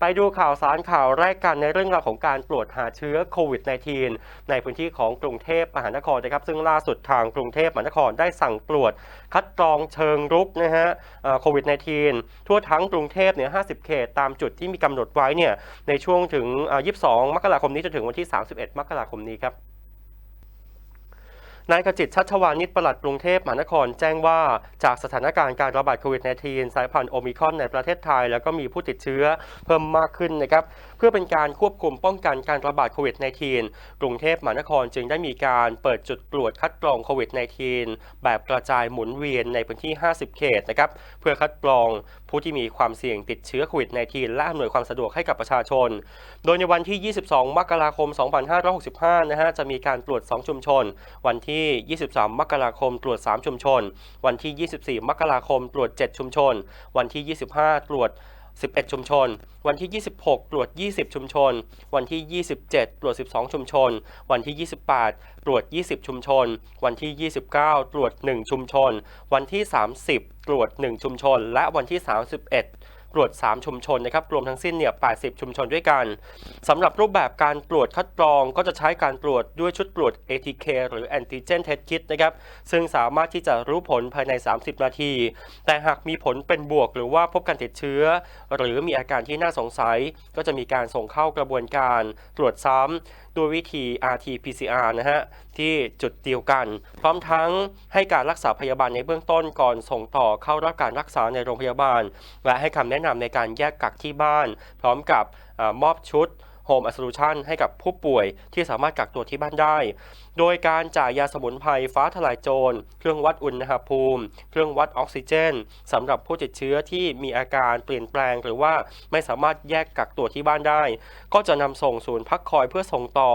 ไปดูข่าวสารข่าวแรกกันในเรื่องราวของการตรวจหาเชื้อโควิด -19 ในพื้นที่ของกรุงเทพมหานครนะครับ ซึ่งล่าสุดทางกรุงเทพมหานครได้สั่งตรวจคัดกรองเชิงรุกนะฮะโควิด -19 ทั่วทั้งกรุงเทพเนี่ย 50 เขตตามจุดที่มีกำหนดไว้เนี่ยในช่วงถึง 22 มกราคมนี้จนถึงวันที่ 31 มกราคมนี้ครับ นายขจิตชัชวานิชปลัดกรุงเทพมหานครแจ้งว่าจากสถานการณ์การระบาดโควิด -19 สายพันธุ์โอมิครอนในประเทศไทย แล้วก็มีผู้ติดเชื้อเพิ่มมากขึ้นนะครับเพื่อเป็นการควบคุมป้องกันการระบาดโควิด -19 กรุงเทพมหานครจึงได้มีการเปิดจุดตรวจคัดกรองโควิด -19 แบบกระจายหมุนเวียนในพื้นที่ 50 เขตนะครับเพื่อคัดกรองผู้ที่มีความเสี่ยงติดเชื้อโควิด -19 และอำนวยความสะดวกให้กับประชาชน โดยในวันที่ 22 มกราคม 2565 นะฮะจะมีการตรวจ 2 ชุมชน วันที่ที่ 23 มกราคม ตรวจ 3 ชุมชน วันที่ 24 มกราคม ตรวจ 7 ชุมชน วันที่ 25 ตรวจ 11 ชุมชน วันที่ 26 ตรวจ 20 ชุมชน วันที่ 27 ตรวจ 12 ชุมชน วันที่ 28 ตรวจ 20 ชุมชน วันที่ 29 ตรวจ 1 ชุมชน วันที่ 30 ตรวจ 1 ชุมชน และวันที่ 31 ตรวจ 3 ชุมชนนะครับ รวมทั้งสิ้นเนี่ย 80 ชุมชนด้วยกันสำหรับรูปแบบการตรวจคัดกรองก็จะใช้การตรวจด้วยชุดตรวจ ATK หรือ Antigen Test Kit นะครับ ซึ่งสามารถที่จะรู้ผลภายใน 30 นาที แต่หากมีผลเป็นบวกหรือว่าพบการติดเชื้อ หรือมีอาการที่น่าสงสัย ก็จะมีการส่งเข้ากระบวนการตรวจซ้ำด้วยวิธี RT-PCR นะฮะที่จุดเดียวกัน พร้อมทั้งให้การรักษาพยาบาลในเบื้องต้นก่อนส่งต่อเข้ารับการรักษาในโรงพยาบาล และให้คำแนะแนะนำในการแยกกักที่บ้าน พร้อมกับอมอบชุด Home Solution ให้กับผู้ป่วยที่สามารถกักตัวที่บ้านได้ โดยการจ่ายยาสมุนไพรฟ้าทลายโจร เครื่องวัดอุณหภูมิ เครื่องวัดออกซิเจนสำหรับผู้ติดเชื้อที่มีอาการเปลี่ยนแปลง หรือว่าไม่สามารถแยกกักตัวที่บ้านได้ ก็จะนำส่งศูนย์พักคอยเพื่อส่งต่อ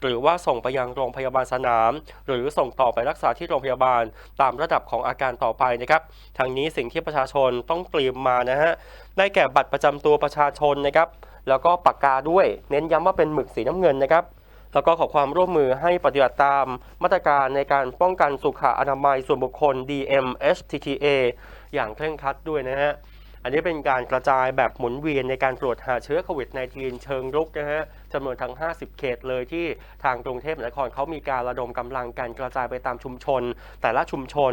หรือว่าส่งไปยังโรงพยาบาลสนาม หรือส่งต่อไปรักษาที่โรงพยาบาล ตามระดับของอาการต่อไปนะครับทางนี้สิ่งที่ประชาชนต้องเตรียมมานะฮะได้แก่บัตรประจำตัวประชาชนนะครับ แล้วก็ปากกาด้วย เน้นย้ำว่าเป็นหมึกสีน้ำเงินนะครับแล้วก็ขอความร่วมมือให้ปฏิบัติตามมาตรการในการป้องกันสุขอนามัยส่วนบุคคล DMHTTA อย่างเคร่งครัดด้วยนะฮะ อันนี้เป็นการกระจายแบบหมุนเวียนในการตรวจหาเชื้อโควิด -19 เชิงรุกนะฮะ จำนวนทั้ง 50 เขตเลยที่ทางกรุงเทพมหานครเขามีการระดมกำลังการกระจายไปตามชุมชน แต่ละชุมชน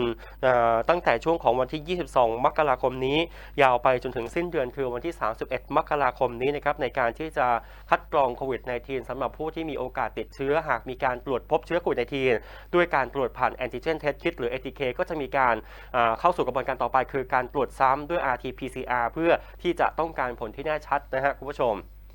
ตั้งแต่ช่วงของวันที่ 22 มกราคมนี้ ยาวไปจนถึงสิ้นเดือนคือวันที่ 31 มกราคมนี้นะครับในการที่จะคัดกรองโควิด -19 สำหรับผู้ที่มีโอกาสติดเชื้อหากมีการตรวจพบเชื้อโควิด -19 ด้วยการตรวจผ่าน Antigen Test Kit หรือ ATK ก็จะมีการเอ่อเข้าสู่กระบวนการต่อไป คือการตรวจซ้ำด้วย RT-PCR เพื่อที่จะต้องการผลที่แน่ชัดนะฮะคุณผู้ชม